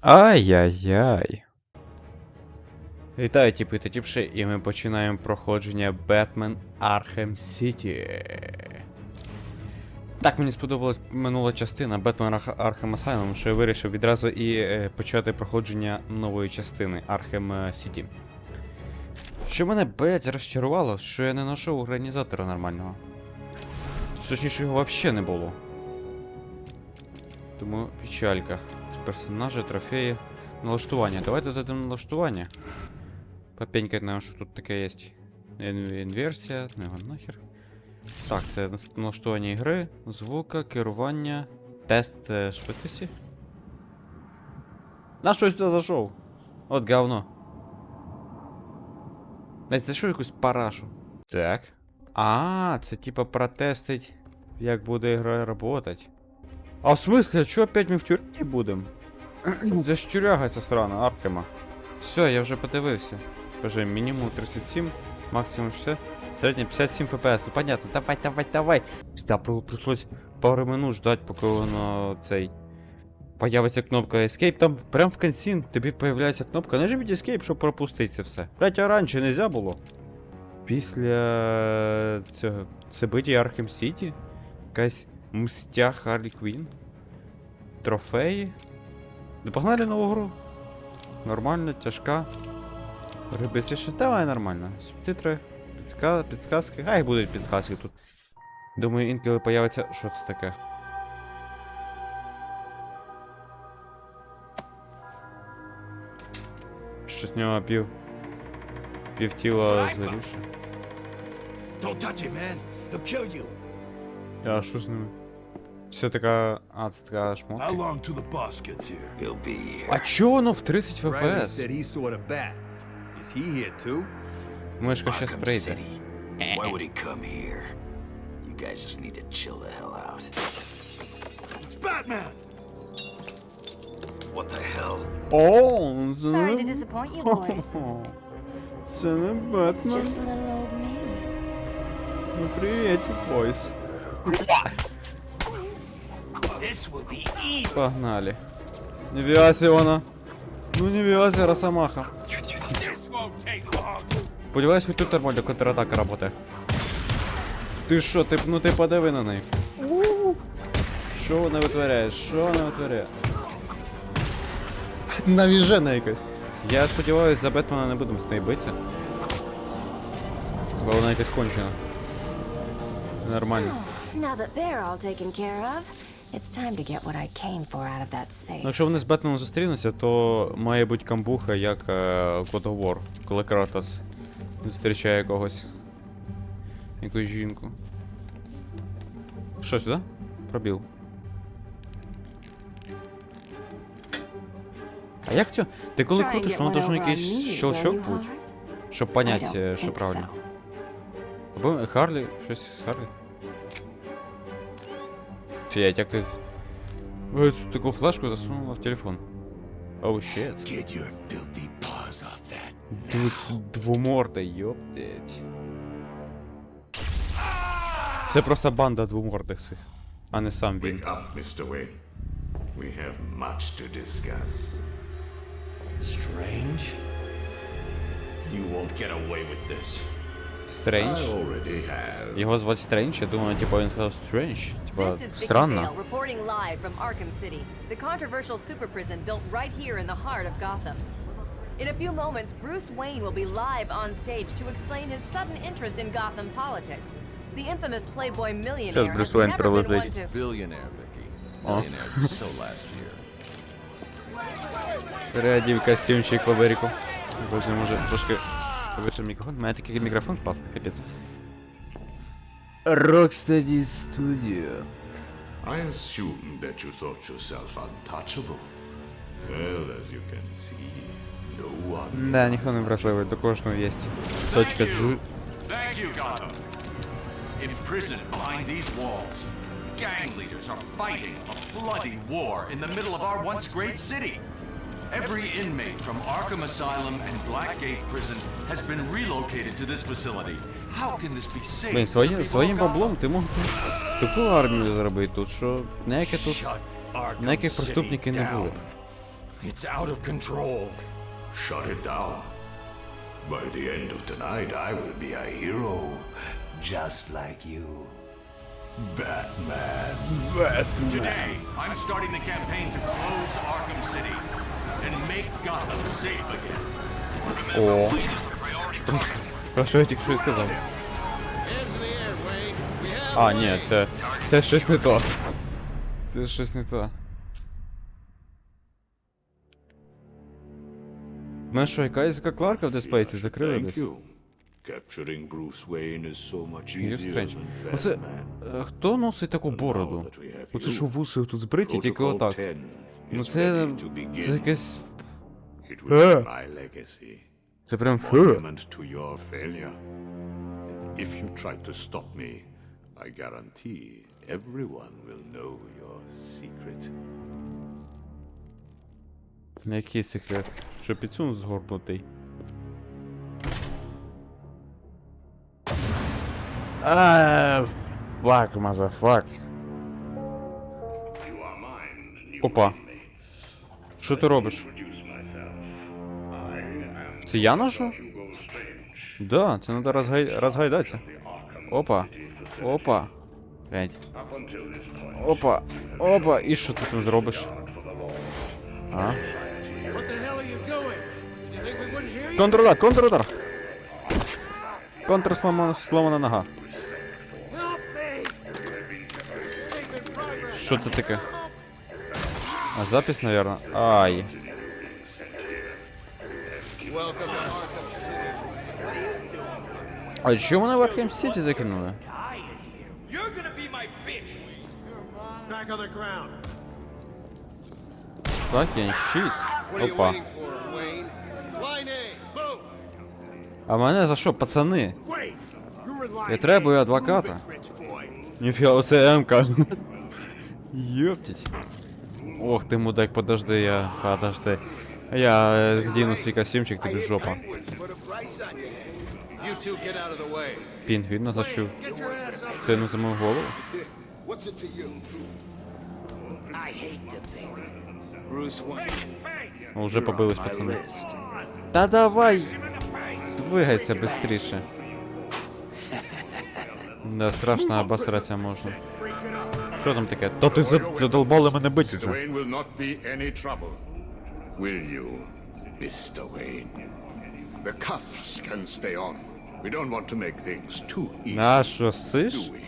Ай-яй-яй. Вітаю, тіпи та тіпши, і ми починаємо проходження Batman Arkham City. Так мені сподобалась минула частина Batman Ark- Arkham Asylum, що я вирішив відразу і е, почати проходження нової частини Arkham е, City. Що мене, блять, розчарувало, що я не знайшов організатора нормального. Точніше, його взагалі не було. Тому печалька. Персонажі, трофеї. Налаштування. Давайте зайдемо на налаштування. Попенькать нам, що тут таке є. Ін- Інверсія, ну нахер. Так, це налаштування ігри, звука, керування, тест е, швидкості. На що я сюди зайшов? От говно. Блять, зайшов якусь парашу. Так. А, це типа протестить, як буде гра работать. А в смысле, а чё опять ми в тюрмі будем? Це ж тюряга ця срана, Архема. Все, я вже подивився. Боже, мінімум 37, максимум 60, середньо 57 FPS. Ну понятно, давай, давай, давай. Да, при- пришлось пару минут ждать, поки воно цей. Появиться кнопка Escape, там прям в кінці тобі появляється кнопка. Нажміть Escape, щоб пропустити це все. Блять, а раніше нельзя було. Після цього событий Arkham City якась мстя Харлі Квін. Трофеї. Да погнали нову гру. Нормально, тяжка. Быстріше, давай нормально. Субтитри, підска... підсказки. Ай, будуть підсказки тут. Думаю, інколи появиться. Що це таке? Що з нього пів. Пів тіла заріше. Don't touch him, man. He'll kill you. А що з ними? Все така. А, це така шмотка. А чого воно в 30 Riley FPS? said he saw the bat. Is he here too? Мишка щас прийде. Why would he come here? You guys just need to chill the hell out. It's Batman! What the hell? О, Sorry to disappoint you boys. Це не It's Бетсмен. just little old me. Ну привіт, бойс. Погнали. Не вязь вона. Ну не вязь, Росомаха. Сподіваюсь, хоч тут нормально контратака работає. Ти що, ти, ну ти подиви на неї. Що вона витворяє? Що вона витворяє? Навіжена якась. Я сподіваюсь, за Бетмена не будемо з нею битися. Бо вона якась кончена. Нормально. Now that they're all taken care of, it's time to get what I came for that Ну, safe. якщо вони з Бетменом зустрінуться, то має бути камбуха, як е, of War, коли Кратос зустрічає когось. Якусь жінку. Що сюди? Пробіл. А як цю? Ти коли крутиш, воно должно якийсь щелчок бути, щоб I понять, е, що правильно. Або Харлі, щось з Харлі. Фіять, як ти. Таку флешку засунула в телефон. Оу, oh, щет. Get your filthy paws off that. Тут двоморда, йоптить. Це просто банда двомордих цих, а не сам він. Wake up, Mr. Wayne. We have much to discuss. Strange? You won't get away with this. Стрендж. Його звати Стрендж, я думаю, типа він сказав Стрендж. Типа, странно. Reporting live from Arkham City, the controversial super prison built right here in the heart of Gotham. In a few moments, Bruce Wayne will be live on stage to explain his sudden interest in Gotham politics. The infamous Playboy millionaire Bruce has Wayne never been one прилетить. to Billionaire, Vicky. Millionaire so last year. Переодів костюмчик в Америку. Боже, може трошки повише мікрофон. У мене такий мікрофон класний, капець. Rocksteady Studio. I assumed that you thought yourself untouchable. Well, as you can see, no one. Да, ніхто не вразливий, до кожного є точка G. Thank you, Gotham. Imprisoned behind these walls, gang leaders are fighting a bloody war in the middle of our once great city. Every inmate from Arkham Asylum and Blackgate Prison has been relocated to this facility. How can this be safe? Блін, for the своїм, people своїм of Gotham? баблом ти мог таку армію зробити тут, що ніяке тут. Shut Arkham Ніяких City преступників не down. було. It's out of control. Shut it down. By the end of tonight, I will be a hero, just like you. Batman. Today, I'm starting the campaign to close Arkham City and make Gotham safe again. О. Про що я тільки що сказав? А, ні, це. Це щось не то. Це щось не то. Мене що, яка Кларка в Деспейсі закрили десь? Capturing Bruce Wayne is so much easier than Оце. Е, Хто носить таку бороду? Оце що вуси тут збриті, тільки отак. Ну це. Це якесь. It will be my legacy. Це прям фу. To your failure. And if you try to stop me, I guarantee everyone will know your secret. На який секрет? Що підсунув згорбнутий? А, фак, мазафак. Опа. Що ти робиш? Це я ношу? Да, це треба розгай... розгайдатися. Опа. Опа. Глянь. Опа. Опа. І що ти там зробиш? А? Контрудар, контрудар. Контр сломана, сломана нога. Що це таке? А запись, наверное. Ай. Back on the ground. Fucking shit. What are you Опа. waiting for, Wayne? Line A, move. А мене за що, пацани? Wait, you're in line Я требую A. адвоката. Move it, rich boy. Ніфіга, оце М-ка. Ёптить. Ох ти, мудак, подожди, я. Подожди. Я е, вдіну свій костюмчик, тобі жопа. Put a price on your head. You two get out of the way. Пінгвін зашив. Це ну за мою голову. Уже побились, пацани. Та давай! Двигайся быстріше. Да, страшно обосратися можна. Що там таке? Та ти задолбали мене бити вже. Wayne will not be any trouble. Will you, Mr. Wayne? The cuffs can stay on. We don't want to make things too easy. А що, сиш? do we?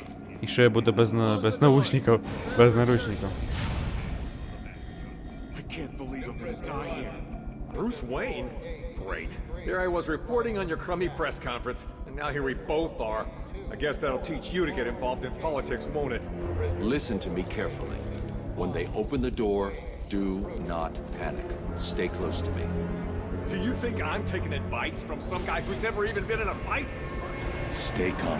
І що я буду без, на- без наушників, без наручників? I can't believe I'm gonna die here. Bruce Wayne? Great. There I was reporting on your crummy press conference, and now here we both are. I guess that'll teach you to get involved in politics, won't it? Listen to me carefully. When they open the door, do not panic. Stay close to me. Do you think I'm taking advice from some guy who's never even been in a fight? Stay calm.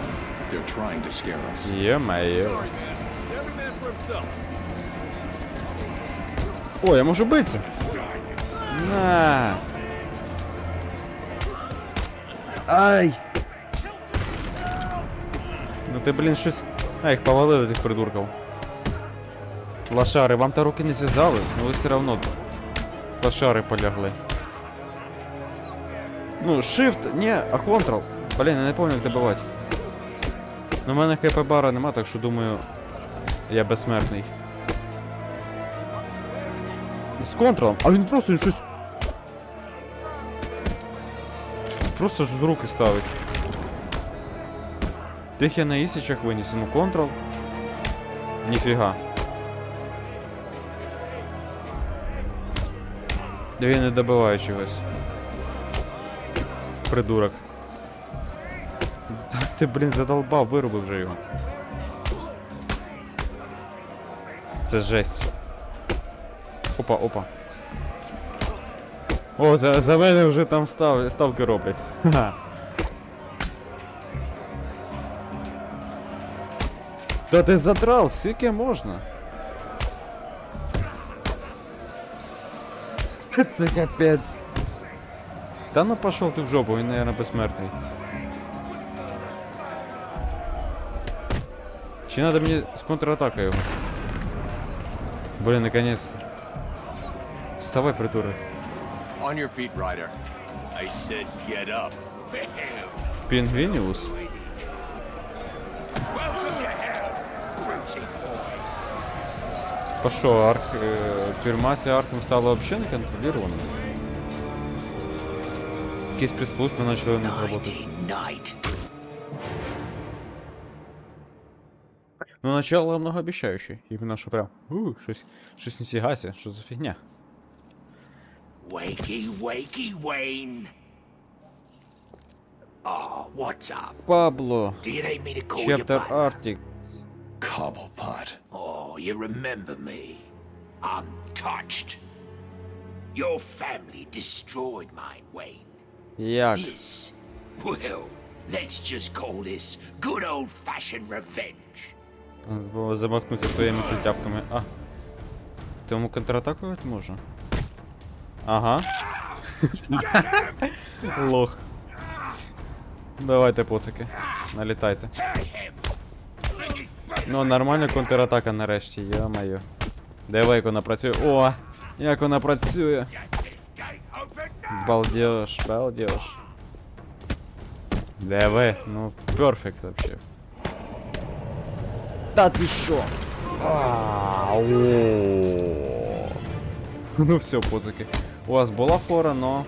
They're trying to scare us. Є-моє. Sorry, man. It's every man for himself. О, я можу битися. На. Ай. Ну ти, блін, щось. А, їх повалили тих придурків. Лошари, вам та руки не зв'язали, ну ви все одно лошари полягли. Ну, shift, ні, а Ctrl. Блін, я не пам'ятаю, як добивати. Ну, в мене хп бара нема, так що думаю, я безсмертний. З контролом, а він просто він щось. Просто ж з руки ставить. Тих я на ісічах виніс, ну контрол. Ніфіга. Да він не добиває чогось. Придурок. Так ти, блін, задолбав, вирубив вже його. Це жесть. Опа, опа. О, за, за мене вже там став, ставки роблять. Ха. Та ти задрав, скільки можна? Це капець. Та ну пошел ти в жопу, він, наверное, безсмертний. Чи надо мені з контратакою? Блін, наконец-то. Вставай, придурок. On your feet, Ryder. I said get up. Пінгвініус? По що, арк... е, тюрма ця Арком стала взагалі неконтролювана? Якісь спецслужби почали не працювати. Ну, начало многообещающее. Именно что прям, у, щось, щось не сігася, що за фігня. Wakey, wakey, Wayne. Oh, what's up? Пабло, back? Артик. Cobblepot. Oh, you remember me? I'm touched. Your family destroyed mine, Wayne. Як? This, well, let's just call this good old-fashioned revenge. Бо Замахнуться своїми культяпками. А. Тому контратакувати можна? Ага. Лох. Давайте, поцики. Налітайте. Ну, нормальна контратака нарешті, йо-моє. Диви, як вона працює. О! Як вона працює! This gate open Балдеж, балдеж. Диви, ну перфект вообще. Та ти шо? Ау. Ну все, позики. У вас була фора, но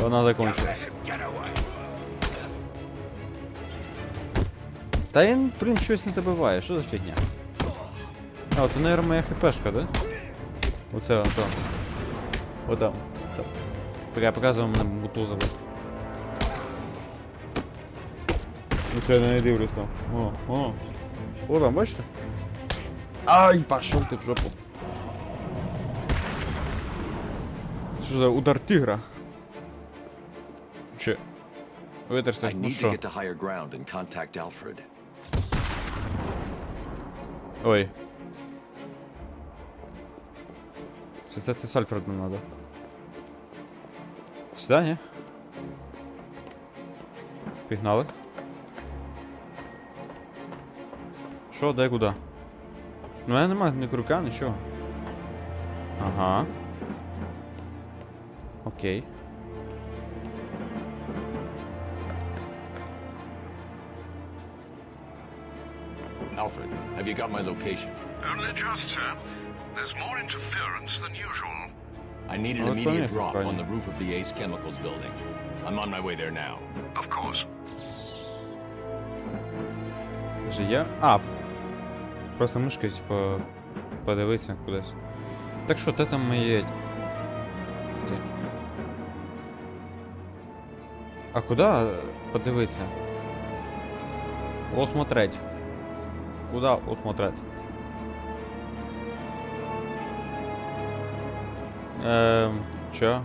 вона закончилась. Та він, блін, щось не добиває, що за фігня? А, це, наверное, моя хпшка, да? Оце вон там. О, там. Я показував мене мутузово. Ну все, я не дивлюсь там. О, о. О, там, бачите? Ай, пошел ты в жопу. Що за удар тигра? Че? Витерся, I ну need to get to higher ground and contact Alfred. Ой. Связаться с Альфредом надо. Сюда, не? Пігнали. Що, де куди? Ну я немає ні крюка, нічого. Ага. Окей. Alfred, have you got my location? Only just, sir. There's more interference than usual. I need an Oh, immediate drop on the roof of the Ace Chemicals building. I'm on my way there now. Of course. Же я. А. Просто мишкою, типа, подивитися кудись. Так що, де там ті? А куди подивитися? Осмотреть. Куда осмотреть? Эм, чё?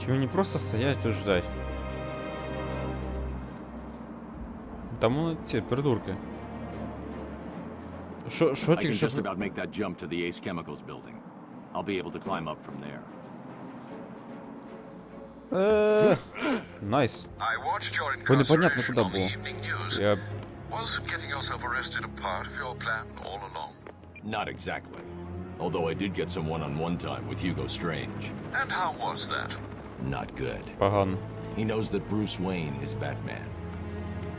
Чего не просто стоять тут ждать? Там ну, ці придурки. Що, що I can тільки що... just about make that jump to the Ace Chemicals building. I'll be able to climb up from there. Е, Найс. I watched your Бо непонятно, incarceration куди on the було. evening news. Я... was getting yourself arrested a part of your plan all along? Not exactly. Although I did get some one-on-one time with Hugo Strange. And how was that? Not good. Pardon. He knows that Bruce Wayne is Batman.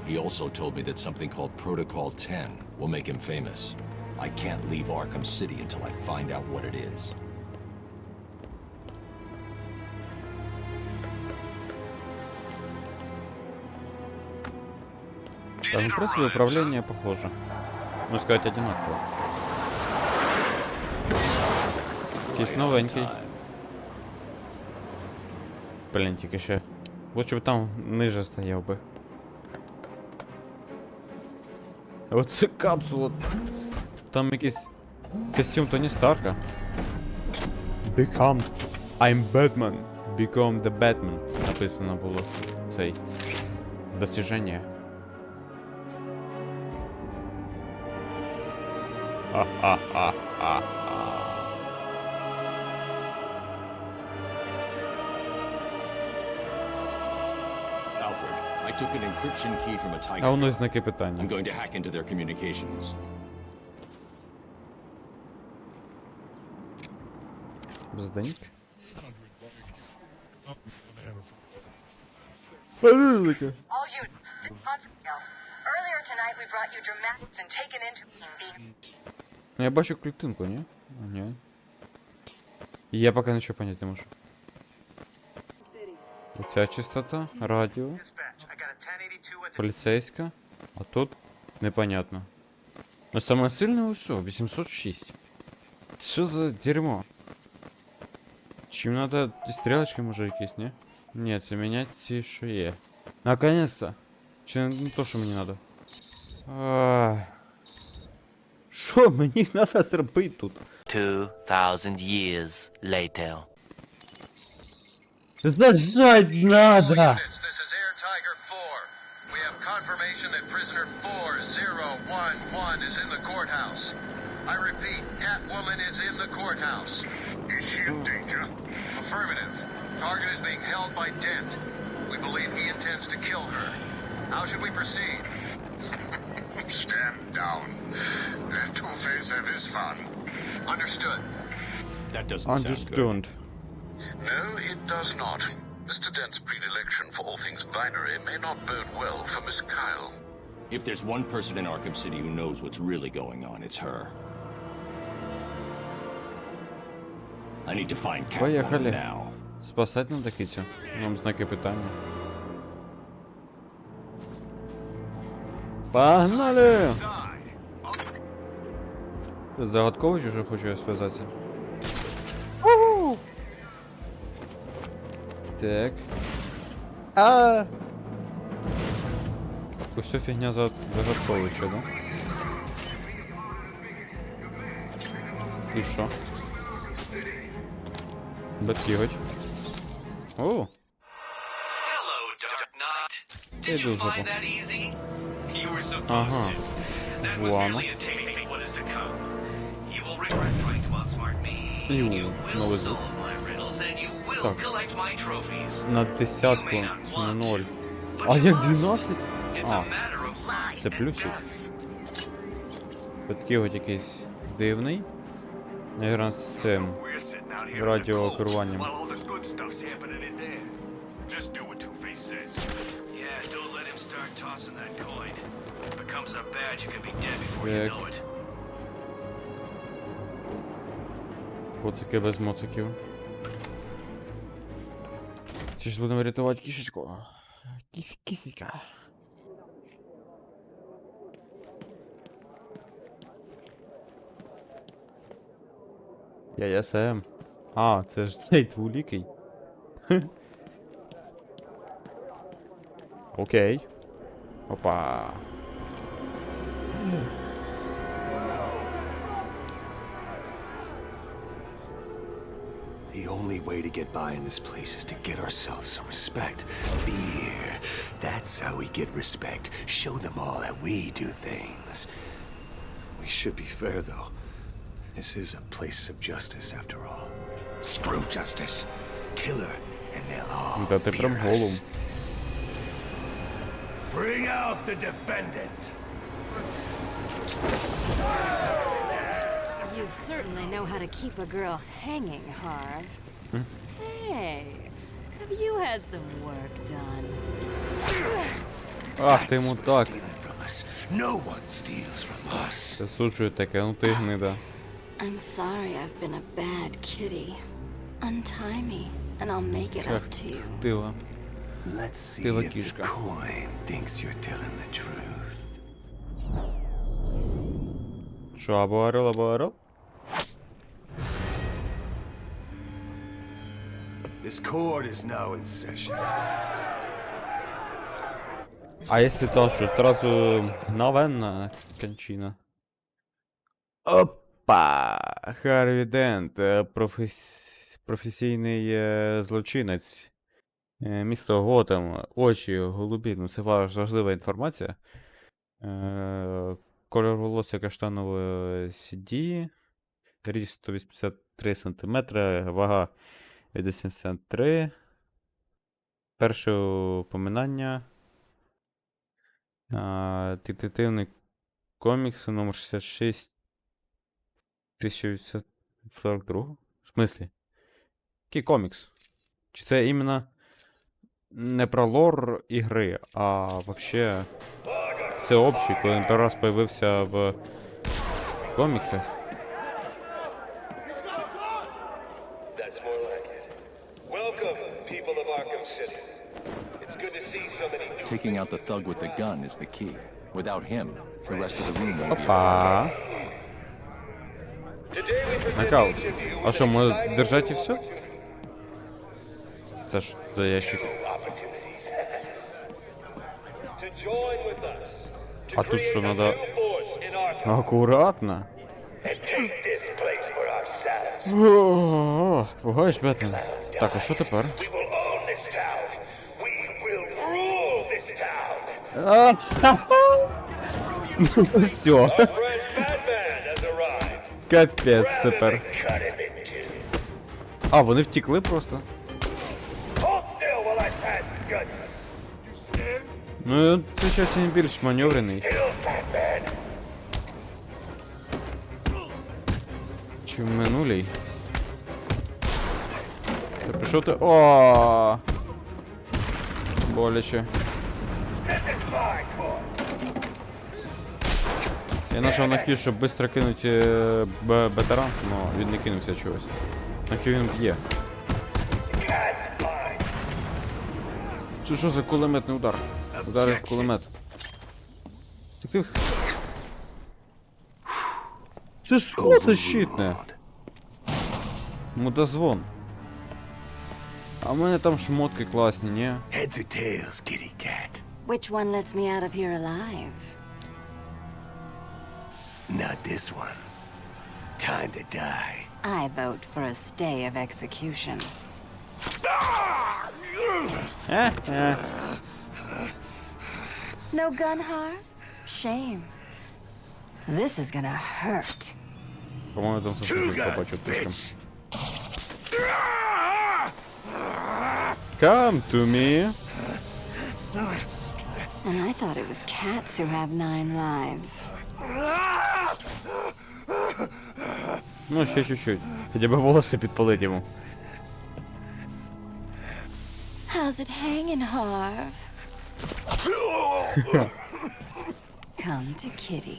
He also told me that something called Protocol 10 will make him famous. I can't leave Arkham City until I find out what it is. Там, в принципе, управление похоже. Ну, сказать, одинаково. Якийсь новенький. Блін, тільки ще. Лучше б там ниже стояв би. Оце капсула. Там якийсь костюм Тоні Старка. Become. I'm Batman. Become the Batman. Написано було цей. Достіження. Alfred, I took an encryption key from a Tiger. А воно і Trap. знаки I'm питання. going to hack into their communications. Бзденьк. Подивіться. All you Earlier tonight we brought you dramatics and taken into being Ну я бачу клітинку, ні? А, Ні. Я поки нічого понять не можу. Оця частота, радіо, поліцейська, а тут непонятно. Ну саме сильне усьо, 806. Що за дерьмо? Чим надо стрілочки може якісь, ні? Ні, це міняти ці, що є. Наконец-то! Чи не то, що мені надо? Ах. Що мені треба зробити тут? 2,000 years later. Зажать надо! This is Air Tiger 4. We have confirmation that prisoner 4011 is in the courthouse. I repeat, Catwoman is in the courthouse. Is she in danger? Affirmative. Target is being held by Dent. We believe he intends to kill her. How should we proceed? Stand down. Let Two-Face have his fun. Understood. That doesn't sound good. Understood. No, it does not. Mr. Dent's predilection for all things binary may not bode well for Miss Kyle. If there's one person in Arkham City who knows what's really going on, it's her. I need to find Catwoman Поехали. now. Спасать надо кицю. Нам знаки питання. Погнали! Ти Загадковий чи що хочу я зв'язатися? Так. А. Усе фігня за загадковий, чи да? І що? Батькіготь. О, Hello, Dark Knight. Did you find that easy? Ага. Ладно. you will Так. На десятку на ноль. А як 12? It's А, це плюсик. death. Батькіготь якийсь дивний. Наверно, з цим. Радіокеруванням. Just do what Two-Face says. Yeah, don't let him start tossing that coin. Becomes a badge, you can be dead before you know it. Коцики без моциків. Чи ж будемо рятувати кішечку? Кіс кісечка. Я я сем. А, це ж цей двулікий. Окей. Опа. The only way to get by in this place is to get ourselves some respect. Fear. That's how we get respect. Show them all that we do things. We should be fair, though. This is a place of justice, after all. Screw justice. Kill her, and they'll all Да ти прям fear голум. us. Bring out the defendant. You certainly know how to keep a girl hanging, Harv. Hey, have you had some work done? Ах, ти That's йому for так. stealing from us. No one steals from us. Засуджує таке, ну ти гнида. I'm sorry I've been a bad kitty. Untie me, and I'll make it up to you. Тила. Let's see Ти if лакішка. the coin thinks you're telling the truth. Що, або орел, або орел? This court is now in session. А если то, що зразу мгновенна кончина? Опа! Харві Дент, е, профес... професійний е, злочинець. Е, Місто Готэм, очі голубі, ну це важлива інформація. Е, Кольор волосся каштанової CD. Ріст 183 см, вага 83. Перше упоминання. Детективний комікс номер 66 1942. В смислі? Який комікс? Чи це іменно не про лор ігри, а вообще це общий, коли він перший раз появився в коміксах. That's more like it. Welcome, people of Arkham City. It's good to see so many new Taking out the thug with the gun is the key. Without him, the rest of the room won't be Опа. Today we present Накал. each of you А with що, an може exciting держать і new все? opportunity. Це ж за ящик. Take this place for ourselves. О, Пугаєш, Бетмен. Так, а що тепер? Все. Капець тепер. А, вони втікли просто. Hold still while I pass the gun. You scared? Ну, це щось він більш маневрений. Kill Batman. Чи в минулій? Та пішов ти. О! Боляче. Я нажав на хід, щоб швидко кинути е, б- бетеран, але він не кинувся чогось. На хід він б'є. Це що за кулеметний удар? Ударив в кулемет. Так ти... в- Це ж що це щитне? Мудозвон. А в мене там шмотки класні, ні? Heads or tails, kitty cat? Which one lets me out of here alive? Not this one. Time to die. I vote for a stay of execution. No gun harm? Shame. This is gonna hurt. По-моєму, там Two сосужик guns, побачив тишком. bitch. Come to me. And I thought it was cats who have nine lives. Ну, ще чуть-чуть. Хоча б волосся підпалить йому. How's it hanging, Harv? Come to Kitty.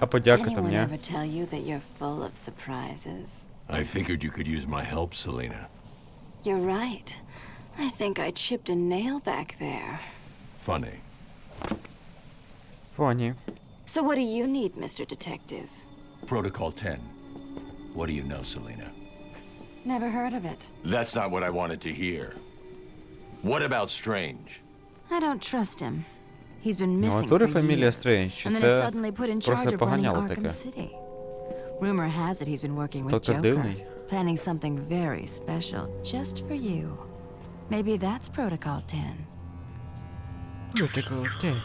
А подяка там, Anyone ні? ever tell you that you're full of surprises? I figured you could use my help, Selena. You're right. I think I chipped a nail back there. Funny. Фані. So what do you need, Mr. Detective? Protocol 10. What do you know, Selena? Never heard of it. That's not what I wanted to hear. What about Strange? I don't trust him. He's been missing for фамілія Strange, and then suddenly put in charge of running Arkham City. Rumor has it he's been working with Joker, planning something very special just for you. Maybe that's Protocol 10. Protocol 10.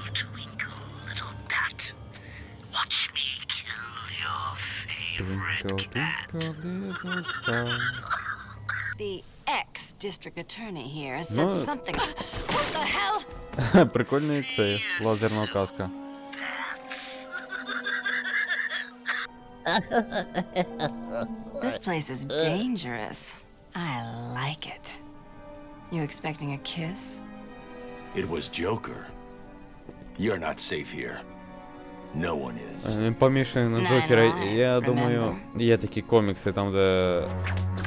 favorite cat. The ex-district attorney here No. said something. what the hell? Прикольний цей лазерна каска. This place is dangerous. I like it. You expecting a kiss? It was Joker. You're not safe here. Він помішаний на Джокера. Я думаю, є такі комікси, там, де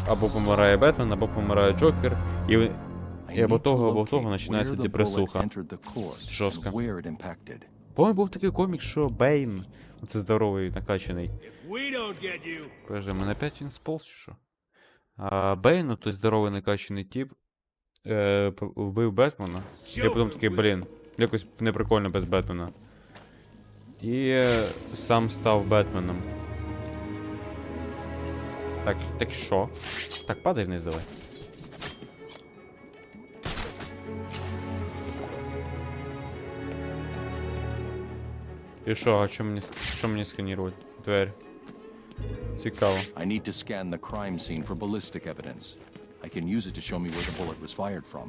або помирає Бетмен, або помирає Джокер, і, і або того, або того починається депресуха. Жорстко. По-моєму, був такий комікс, що Бейн, оце здоровий, накачаний. Подожди, мене опять він сполз чи що? А Бейн, ну, той здоровий накачаний тип, е, вбив Бетмена. Я потім такий, блін, якось неприкольно без Бетмена. І е, сам став Бетменом. Так, так що? Так, падай вниз давай. І що, а що мені, що мені сканувати? Двері. Цікаво. I need to scan the crime scene for ballistic evidence. I can use it to show me where the bullet was fired from.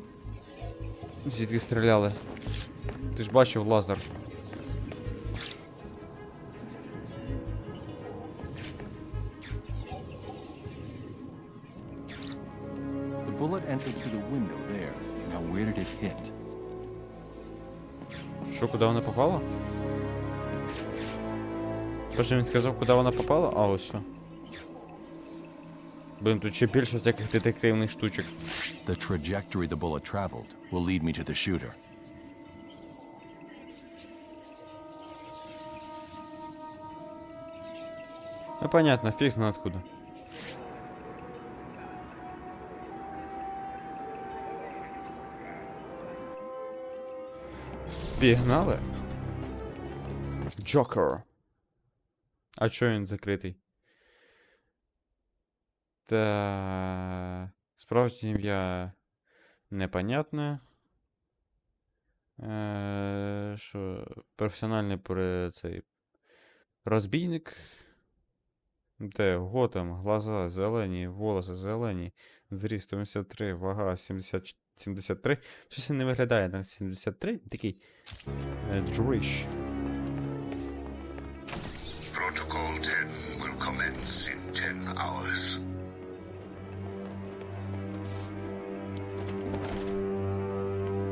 Звідки стріляли? Ти ж бачив лазер. Куди вона попала? Тож він сказав, куди вона попала? А, ось. все. Блін, тут ще більше всяких детективних штучок. The trajectory the bullet traveled will lead me to the shooter. Ну понятно, фиг знает откуда. Пігнали. Джокер. А чо він закритий? Та... Справжнє ім'я непонятне. Е, що професіональний при цей розбійник. Де Готем, глаза зелені, волоси зелені, зріст 73, вага 70, 73. Щось він не виглядає на 73, такий е, джуриш. Protocol 10 will commence in 10 hours.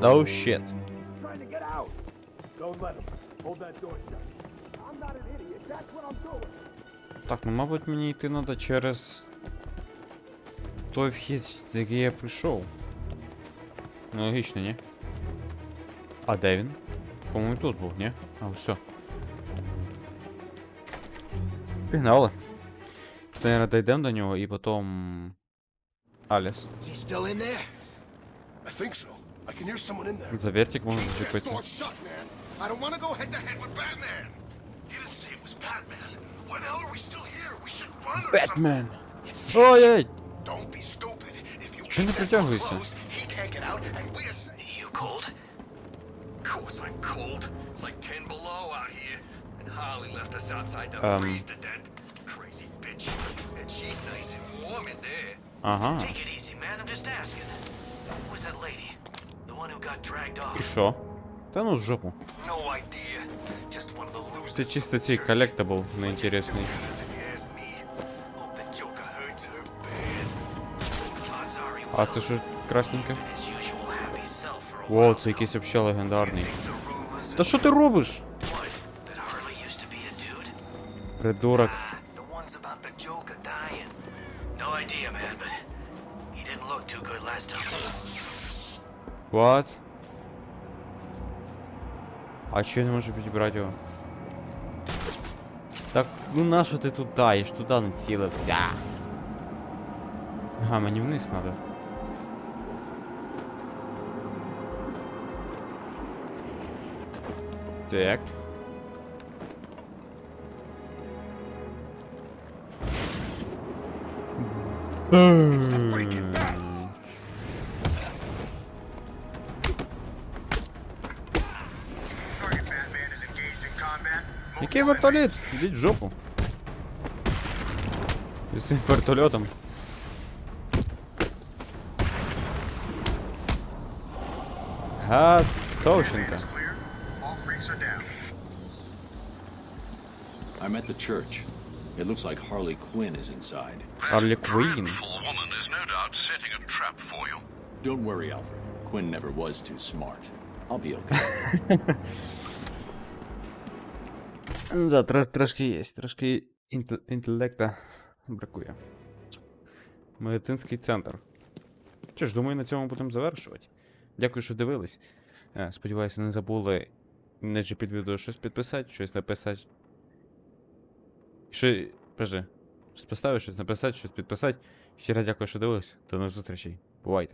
Oh shit. Trying to get out. Don't let him. Hold that door shut. I'm not an idiot. That's what I'm doing. Так, ну мабуть мені йти треба через той вхід, який я прийшов. Ну, логічно, ні? А де він? По-моєму, тут був, ні? А, все. Пігнали. Зараз дійдемо до нього і потім. Аліс. За вертик можна зачепитися. Something. Ой-ой! Чого не keep that door притягуєшся? closed, he can't get out, and we're safe. You cold? Of course I'm cold. It's like 10 below out here. And Holly left us outside to Um. freeze to death. Crazy bitch. And she's nice and warm in there. Ага. І що? Та ну в жопу. Це чисто цей коллектабл неінтересний. А це що красненьке? Воу, це якийсь вообще легендарний. Та що ти робиш? Придурок. What? А чого я не можу підібрати його? Так, ну нащо ти тут даєш? Туди не цілився. Ага, мені вниз треба. Так. Target Batman is engaged in combat. Який вертоліт? Ідіть в жопу. І з цим вертольотом. Готовченко. I'm at the church. It looks like Harley Quinn is inside. Harley Quinn. woman is no doubt setting a trap for you. Don't worry, Alfred. Quinn never was too smart. I'll be okay. Да, трош, трошки є, трошки інтелекта бракує. Медицинський центр. Що ж, думаю, на цьому будемо завершувати. Дякую, що дивились. Е, Сподіваюся, не забули нижче під відео щось підписати, щось написати. Що. Подожди. Щось поставити, щось написати, щось підписати. Щиро дякую, що дивились. До нових зустрічей. Бувайте.